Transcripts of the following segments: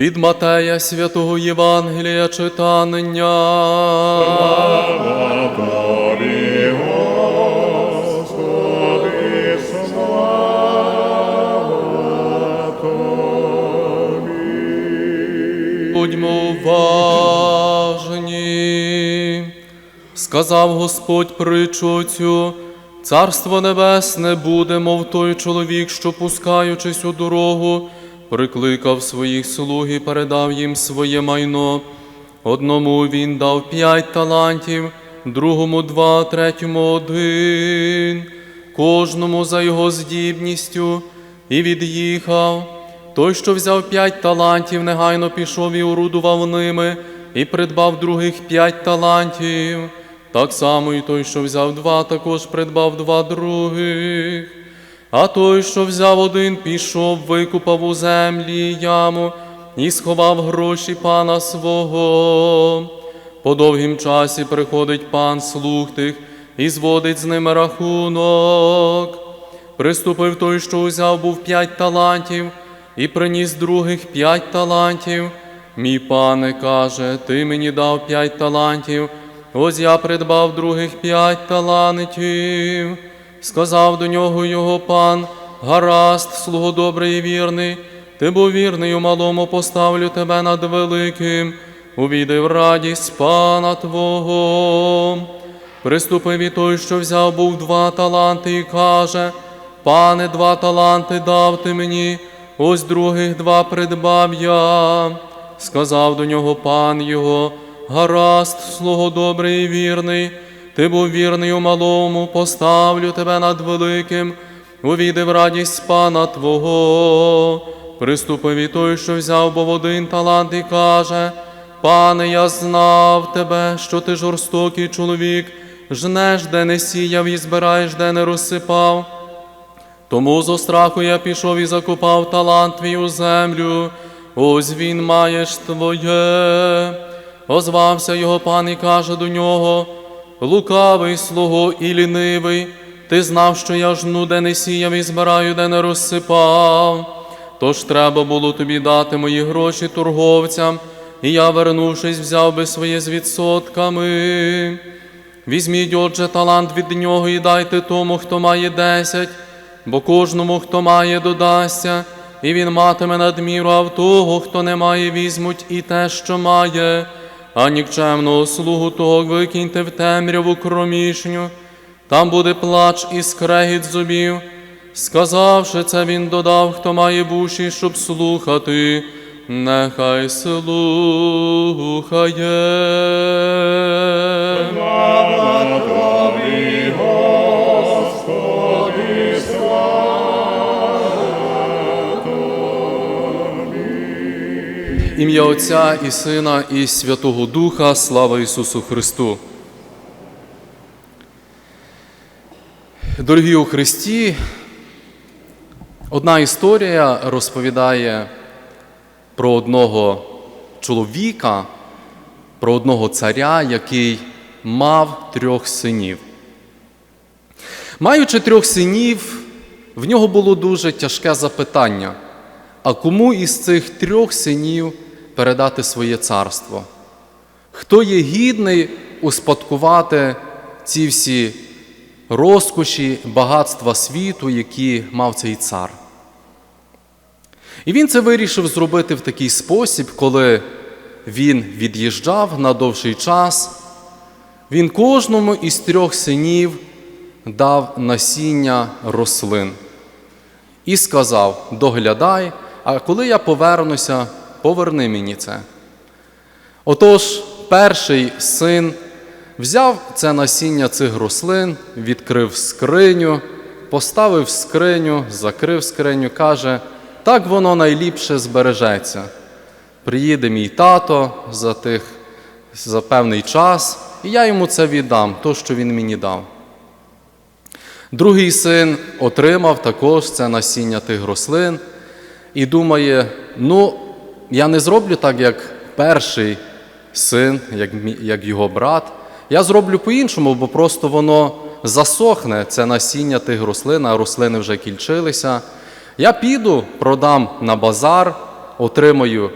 Від Матея святого Євангелія читання. Слава Тобі. Будьмо уважні. Сказав Господь притчу цю, Царство Небесне буде, мов той чоловік, що, пускаючись у дорогу, прикликав своїх слуг і передав їм своє майно. Одному він дав п'ять талантів, другому два, третьому один, кожному за його здібністю, і від'їхав. Той, що взяв п'ять талантів, негайно пішов і орудував ними, і придбав других п'ять талантів. Так само і той, що взяв два, також придбав два других. А той, що взяв один, пішов, викупав у землі яму і сховав гроші пана свого. По довгім часі приходить пан слуг тих і зводить з ними рахунок. Приступив той, що узяв був п'ять талантів, і приніс других п'ять талантів. Мій пане каже, ти мені дав п'ять талантів, ось я придбав других п'ять талантів. Сказав до нього його пан, гаразд, слуго добрий і вірний, ти був вірний у малому, поставлю тебе над великим, увійди в радість пана Твого. Приступив і той, що взяв був два таланти, і каже, пане, два таланти дав ти мені, ось других два придбав я. Сказав до нього пан його, гаразд, слуго добрий і вірний, ти був вірний у малому, поставлю тебе над великим, увійди в радість пана Твого. Приступив і той, що взяв був один талант, і каже, Пане, я знав тебе, що ти жорстокий чоловік, жнеш, де не сіяв, і збираєш, де не розсипав. Тому зо страху я пішов і закопав талант твій у землю, ось він маєш твоє. Озвався його пан і каже до нього, лукавий слуго і лінивий, ти знав, що я жну, де не сіяв і збираю, де не розсипав. Тож треба було тобі дати мої гроші торговцям, і я, вернувшись, взяв би своє з відсотками. Візьміть, отже, талант від нього і дайте тому, хто має десять, бо кожному, хто має, додасться, і він матиме надміру, а в того, хто не має, візьмуть і те, що має, а нікчемного слугу того викиньте в темряву кромішню, там буде плач і скрегіт зубів. Сказавши це, він додав, хто має вуші, щоб слухати, нехай слухає. Ім'я Отця і Сина, і Святого Духа, слава Ісусу Христу. Дорогі у Христі, одна історія розповідає про одного чоловіка, про одного царя, який мав трьох синів. Маючи трьох синів, в нього було дуже тяжке запитання. А кому із цих трьох синів передати своє царство? Хто є гідний успадкувати ці всі розкоші, багатства світу, які мав цей цар? І він це вирішив зробити в такий спосіб, коли він від'їжджав на довший час, він кожному із трьох синів дав насіння рослин і сказав: доглядай, а коли я повернуся, поверни мені це. Отож, перший син взяв це насіння цих рослин, відкрив скриню, поставив скриню, закрив скриню, каже, так воно найліпше збережеться. Приїде мій тато за, тих, за певний час, і я йому це віддам, то, що він мені дав. Другий син отримав також це насіння тих рослин і думає: ну, я не зроблю так, як перший син, як, як його брат. Я зроблю по-іншому, бо просто воно засохне, це насіння тих рослин, а рослини вже кільчилися. Я піду, продам на базар, отримаю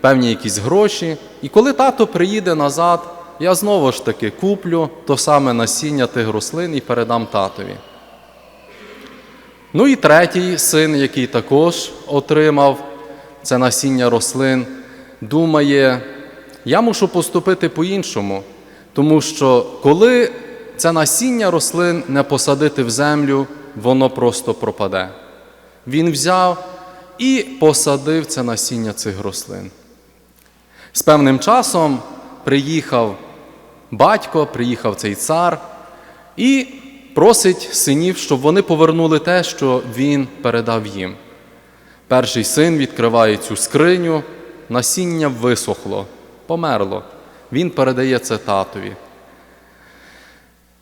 певні якісь гроші. І коли тато приїде назад, я знову ж таки куплю то саме насіння тих рослин і передам татові. Ну і третій син, який також отримав це насіння рослин, думає, я мушу поступити по-іншому, тому що коли це насіння рослин не посадити в землю, воно просто пропаде. Він взяв і посадив це насіння цих рослин. З певним часом приїхав батько, приїхав цей цар і просить синів, щоб вони повернули те, що він передав їм. Перший син відкриває цю скриню, насіння висохло, померло. Він передає це татові.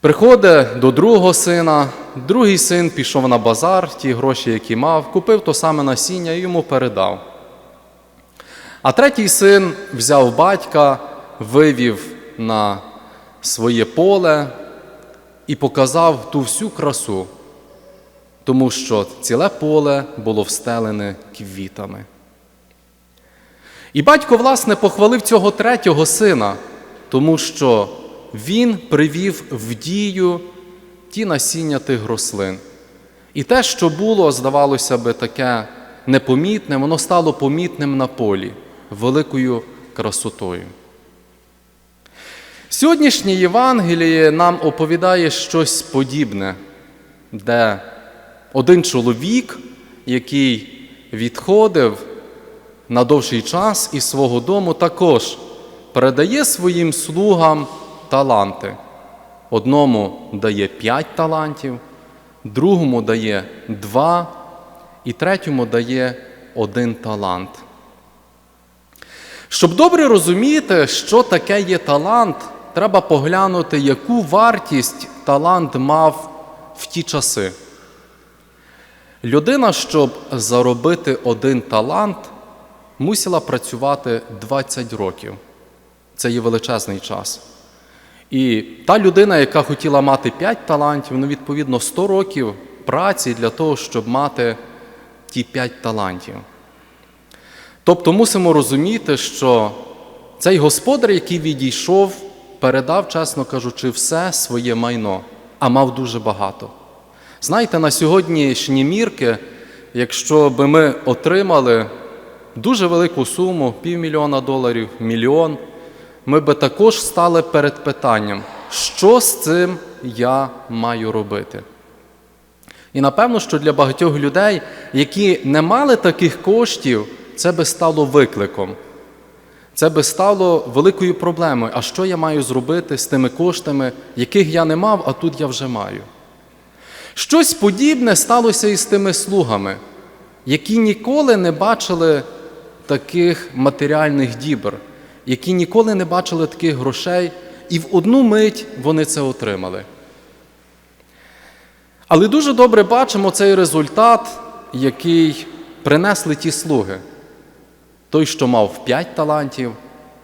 Приходить до другого сина, другий син пішов на базар, ті гроші, які мав, купив то саме насіння і йому передав. А третій син взяв батька, вивів на своє поле і показав ту всю красу, тому що ціле поле було встелене квітами. І батько, власне, похвалив цього третього сина, тому що він привів в дію ті насіння тих рослин. І те, що було, здавалося би, таке непомітне, воно стало помітним на полі, великою красотою. Сьогоднішнє Євангеліє нам оповідає щось подібне, де один чоловік, який відходив на довший час із свого дому, також передає своїм слугам таланти. Одному дає п'ять талантів, другому дає два, і третьому дає один талант. Щоб добре розуміти, що таке є талант, треба поглянути, яку вартість талант мав в ті часи. Людина, щоб заробити один талант, мусила працювати 20 років. Це є величезний час. І та людина, яка хотіла мати 5 талантів, ну, відповідно, 100 років праці для того, щоб мати ті 5 талантів. Тобто мусимо розуміти, що цей господар, який відійшов, передав, чесно кажучи, все своє майно, а мав дуже багато. Знаєте, на сьогоднішні мірки, якщо би ми отримали дуже велику суму, півмільйона доларів, мільйон, ми би також стали перед питанням, що з цим я маю робити. І напевно, що для багатьох людей, які не мали таких коштів, це би стало викликом. Це би стало великою проблемою. А що я маю зробити з тими коштами, яких я не мав, а тут я вже маю? Щось подібне сталося і з тими слугами, які ніколи не бачили таких матеріальних дібр, які ніколи не бачили таких грошей, і в одну мить вони це отримали. Але дуже добре бачимо цей результат, який принесли ті слуги. Той, що мав п'ять талантів,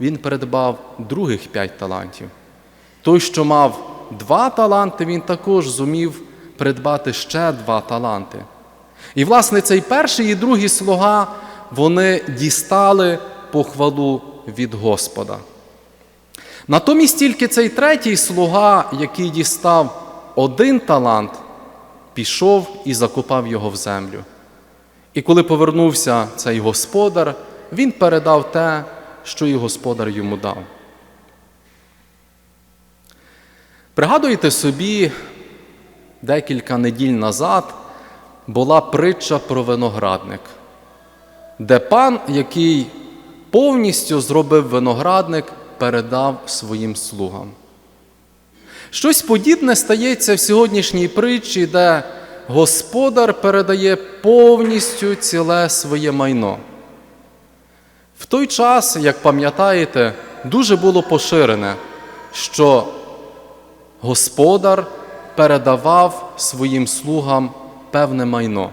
він передбав других п'ять талантів. Той, що мав два таланти, він також зумів придбати ще два таланти. І, власне, цей перший і другий слуга вони дістали похвалу від Господа. Натомість тільки цей третій слуга, який дістав один талант, пішов і закопав його в землю. І коли повернувся цей господар, він передав те, що і господар йому дав. Пригадуєте собі, декілька неділь назад була притча про виноградник, де пан, який повністю зробив виноградник, передав своїм слугам. Щось подібне стається в сьогоднішній притчі, де господар передає повністю ціле своє майно. В той час, як пам'ятаєте, дуже було поширене, що господар передавав своїм слугам певне майно.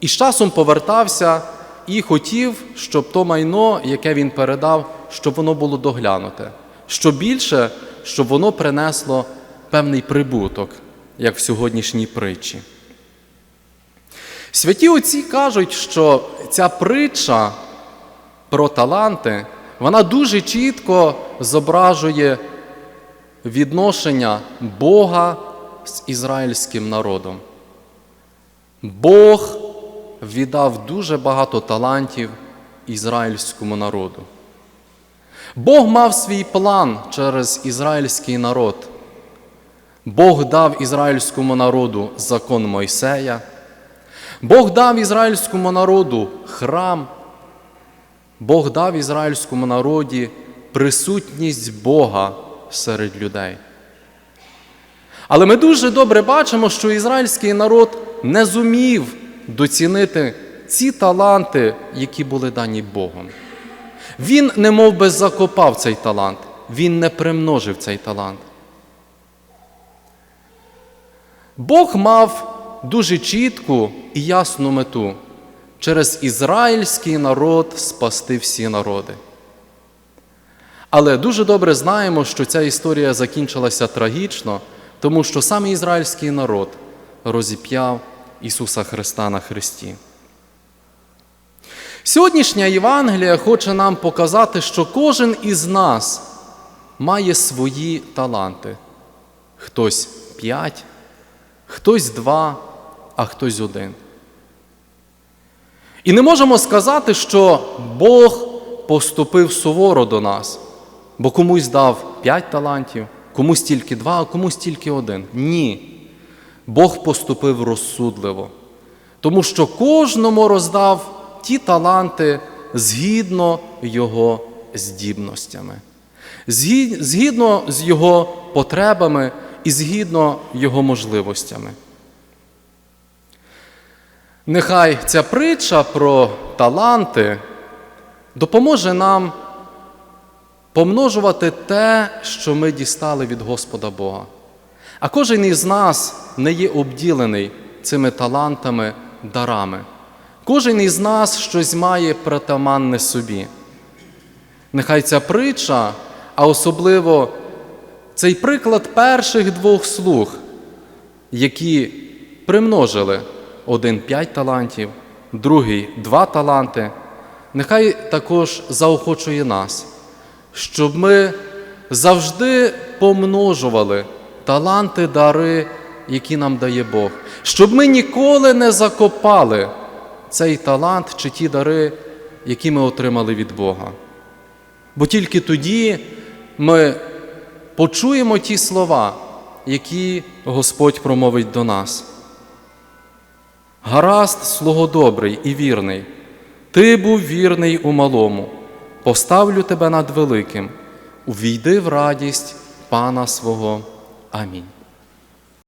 І з часом повертався і хотів, щоб то майно, яке він передав, щоб воно було доглянуте. Що більше, щоб воно принесло певний прибуток, як в сьогоднішній притчі. Святі отці кажуть, що ця притча про таланти, вона дуже чітко зображує відношення Бога з ізраїльським народом. Бог віддав дуже багато талантів ізраїльському народу. Бог мав свій план через ізраїльський народ. Бог дав ізраїльському народу закон Мойсея. Бог дав ізраїльському народу храм. Бог дав ізраїльському народі присутність Бога серед людей. Але ми дуже добре бачимо, що ізраїльський народ не зумів доцінити ці таланти, які були дані Богом. Він не би закопав цей талант, він не примножив цей талант. Бог мав дуже чітку і ясну мету через ізраїльський народ спасти всі народи. Але дуже добре знаємо, що ця історія закінчилася трагічно, тому що саме ізраїльський народ розіп'яв Ісуса Христа на Христі. Сьогоднішня Євангелія хоче нам показати, що кожен із нас має свої таланти. Хтось п'ять, хтось два, а хтось один. І не можемо сказати, що Бог поступив суворо до нас, бо комусь дав п'ять талантів, комусь тільки два, а комусь тільки один. Ні. Бог поступив розсудливо, тому що кожному роздав ті таланти згідно його здібностями, згідно з його потребами і згідно його можливостями. Нехай ця притча про таланти допоможе нам помножувати те, що ми дістали від Господа Бога. А кожен із нас не є обділений цими талантами, дарами. Кожен із нас щось має притаманне собі. Нехай ця притча, а особливо цей приклад перших двох слуг, які примножили один п'ять талантів, другий два таланти, нехай також заохочує нас, щоб ми завжди помножували таланти, дари, які нам дає Бог, щоб ми ніколи не закопали цей талант чи ті дари, які ми отримали від Бога. Бо тільки тоді ми почуємо ті слова, які Господь промовить до нас. Гаразд, слуго добрий і вірний, ти був вірний у малому, поставлю тебе над великим, увійди в радість Пана свого. Амінь.